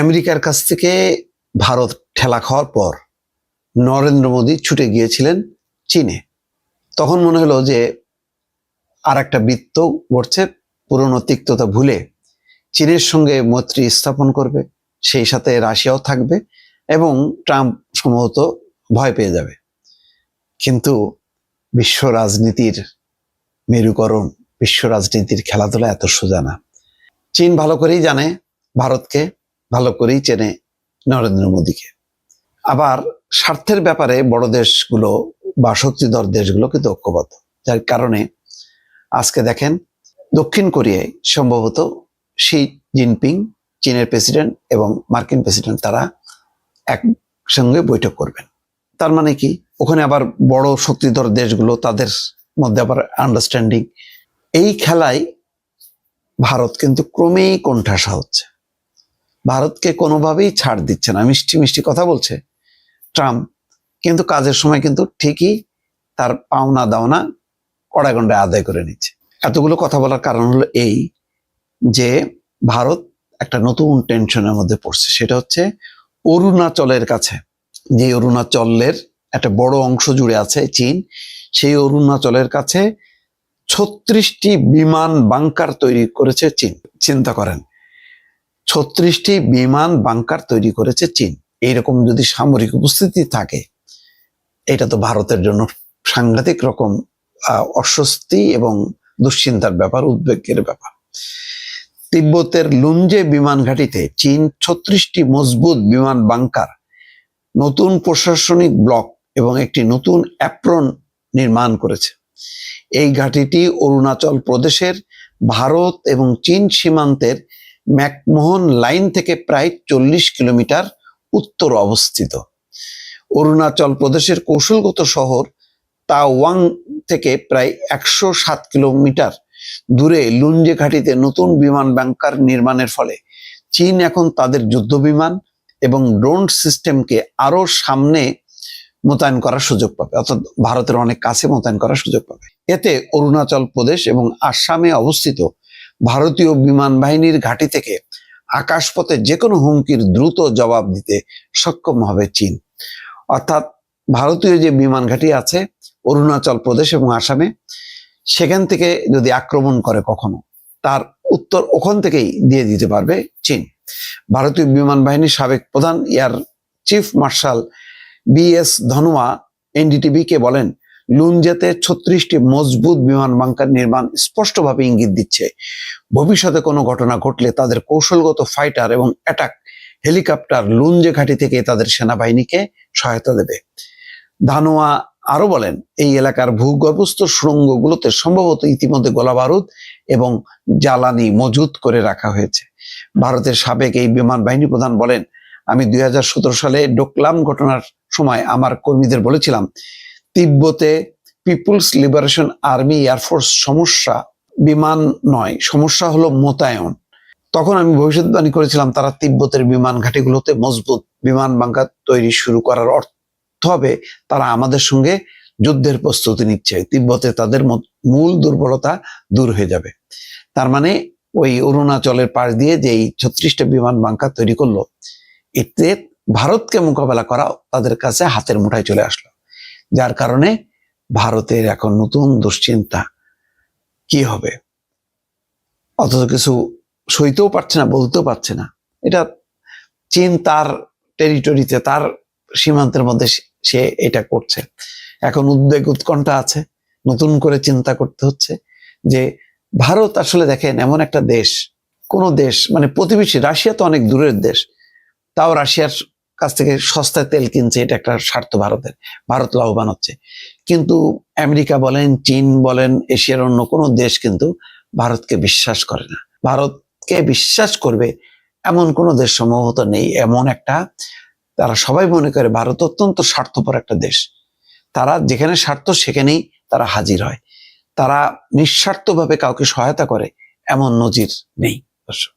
আমেরিকার কাছ থেকে ভারত ঠেলা খাওয়ার পর নরেন্দ্র মোদী ছুটে গিয়েছিলেন চীনে। তখন মনে হলো যে আর একটা বৃত্ত ঘটছে পুরনো তিক্ততা ভুলে চীনের সঙ্গে মৈত্রী স্থাপন করবে, সেই সাথে রাশিয়াও থাকবে এবং ট্রাম্প সম্ভবত ভয় পেয়ে যাবে। কিন্তু বিশ্ব রাজনীতির মেরুকরণ, বিশ্ব রাজনীতির খেলাধুলা এত সোজা না। চীন ভালো করেই জানে ভারতকে ভালো করেই চেনে নরেন্দ্র মোদীকে। আবার স্বার্থের ব্যাপারে বড় দেশগুলো বা শক্তিধর দেশগুলো কিন্তু ঐক্যবদ্ধ। যার কারণে আজকে দেখেন দক্ষিণ কোরিয়ায় সম্ভবত শি জিনপিং, চীনের প্রেসিডেন্ট এবং মার্কিন প্রেসিডেন্ট তারা একসঙ্গে বৈঠক করবেন। তার মানে কি? ওখানে আবার বড় শক্তিধর দেশগুলো তাদের মধ্যে আবার আন্ডারস্ট্যান্ডিং এই খেলায় ভারত কিন্তু ক্রমেই কোণঠাসা হচ্ছে। ভারতকে কোনোভাবেই ছাড় দিচ্ছে না। মিষ্টি মিষ্টি কথা বলছে ট্রাম্প। কিন্তু কাজের সময় কিন্তু ঠিকই তার পাওনা দাওনা কড়াগন্ডায় আদায় করে নিচ্ছে। এতগুলো কথা বলার কারণ হলো এই যে ভারত একটা নতুন টেনশনের মধ্যে পড়ছে। সেটা হচ্ছে অরুণাচলের কাছে। যে অরুণাচলের একটা বড় অংশ জুড়ে আছে চীন, সেই অরুণাচলের কাছে ছত্রিশটি বিমান বাংকার তৈরি করেছে চীন। চিন্তা করেন ছত্রিশটি বিমান বাংকার তৈরি করেছে চীন। এইরকম যদি সামরিক উপস্থিতি থাকে, এটা তো ভারতের জন্য সাংঘাতিক রকম অস্বস্তি এবং দুশ্চিন্তার ব্যাপার, উদ্বেগের ব্যাপার। তিব্বতের লুঞ্জে বিমান ঘাঁটিতে চীন ছত্রিশটি মজবুত বিমান বাংকার, নতুন প্রশাসনিক ব্লক এবং একটি নতুন অ্যাপ্রন নির্মাণ করেছে। এই ঘাঁটিটি অরুণাচল প্রদেশের, ভারত এবং চীন সীমান্তের ম্যাকমোহন লাইন থেকে প্রায় চল্লিশ কিলোমিটার উত্তর অবস্থিত। অরুণাচল প্রদেশের কৌশলগত শহর তাওয়াং থেকে প্রায় একশো সাত কিলোমিটার দূরে লুঞ্জে ঘাটিতে নতুন বিমান ব্যাংকার নির্মাণের ফলে চীন এখন তাদের যুদ্ধ বিমান এবং ড্রোন সিস্টেমকে আরও সামনে মোতায়েন করার সুযোগ পাবে, অর্থাৎ ভারতের অনেক কাছে মোতায়েন করার সুযোগ পাবে। এতে অরুণাচল প্রদেশ এবং আসামে অবস্থিত ভারতীয় বিমান বাহিনীর ঘাঁটি থেকে আকাশপথে যে কোনো হুমকির দ্রুত জবাব দিতে সক্ষম হবে চীন। অর্থাৎ ভারতীয় যে বিমান ঘাঁটি আছে, অরুণাচল প্রদেশ এবং আসামে, সেখান থেকে যদি আক্রমণ করে কখনো, তার উত্তর ওখান থেকেই দিয়ে দিতে পারবে চীন। ভারতীয় বিমান বাহিনীর সাবেক প্রধান air chief marshal B S Dhanoa NDTV কে বলেন লুনজেতে ছত্রিশটি মজবুত বিমান বাংকার নির্মাণ স্পষ্টভাবে ইঙ্গিত দিচ্ছে। ভবিষ্যতে কোনো ঘটনা ঘটলে তাদের কৌশলগত ফাইটার এবং অ্যাটাক হেলিকপ্টার লুঞ্জে ঘাঁটি থেকে তাদের সেনাবাহিনীকে সহায়তা দেবে। ধানোয়া আরও বলেন, এই এলাকার ভূগর্ভস্থ সুড়ঙ্গগুলোতে সম্ভবত ইতিমধ্যে গোলা বারুদ এবং জ্বালানি মজুত করে রাখা হয়েছে। ভারতের সাবেক এই বিমান বাহিনী প্রধান বলেন, আমি দুই হাজার সতেরো সালে ডোকলাম ঘটনার সময় আমার কর্মীদের বলেছিলাম তিব্বতে People's Liberation Army air force সমস্যা, বিমান নয়, সমস্যা হলো মোতায়ন। তখন আমি ভবিষ্যৎবাণী করেছিলাম তারা তিব্বতের বিমান ঘাঁটিগুলোতে মজবুত বিমান বাংকার তৈরি শুরু করার অর্থ হবে তারা আমাদের সঙ্গে যুদ্ধের প্রস্তুতি নিচ্ছে। তিব্বতে তাদের মূল দুর্বলতা দূর হয়ে যাবে। তার মানে ওই অরুণাচলের পাশ দিয়ে যে এই ছত্রিশটা বিমান বাংকার তৈরি করল, এতে ভারতকে মোকাবেলা করা তাদের কাছে হাতের মুঠায় চলে আসলো। যার কারণে ভারতের এখন নতুন দুশ্চিন্তা কি হবে? অথচ কিছু সইতেও পারছে না, বলতেও পারছে না। এটা চীন তার টেরিটরিতে তার সীমান্তের মধ্যে সে- এটা করছে। এখন উদ্বেগ উৎকণ্ঠা আছে, নতুন করে চিন্তা করতে হচ্ছে যে ভারত আসলে দেখেন এমন একটা দেশ, কোন দেশ মানে প্রতিবেশী, রাশিয়া তো অনেক দূরের দেশ, তাও রাশিয়ার কাছ থেকে সস্তায় তেল কিনছে, এটা একটা স্বার্থ ভারতের। ভারত লাভবান হচ্ছে। কিন্তু আমেরিকা বলেন, চীন বলেন, এশিয়ার অন্য কোনো দেশ কিন্তু ভারতকে বিশ্বাস করে না। ভারতকে বিশ্বাস করবে এমন কোনো দেশ সম্ভবত নেই। এমন একটা, তারা সবাই মনে করে ভারত অত্যন্ত স্বার্থপর একটা দেশ। তারা যেখানে স্বার্থ, সেখানেই তারা হাজির হয়। তারা নিঃস্বার্থভাবে কাউকে সহায়তা করে, এমন নজির নেই। দর্শক।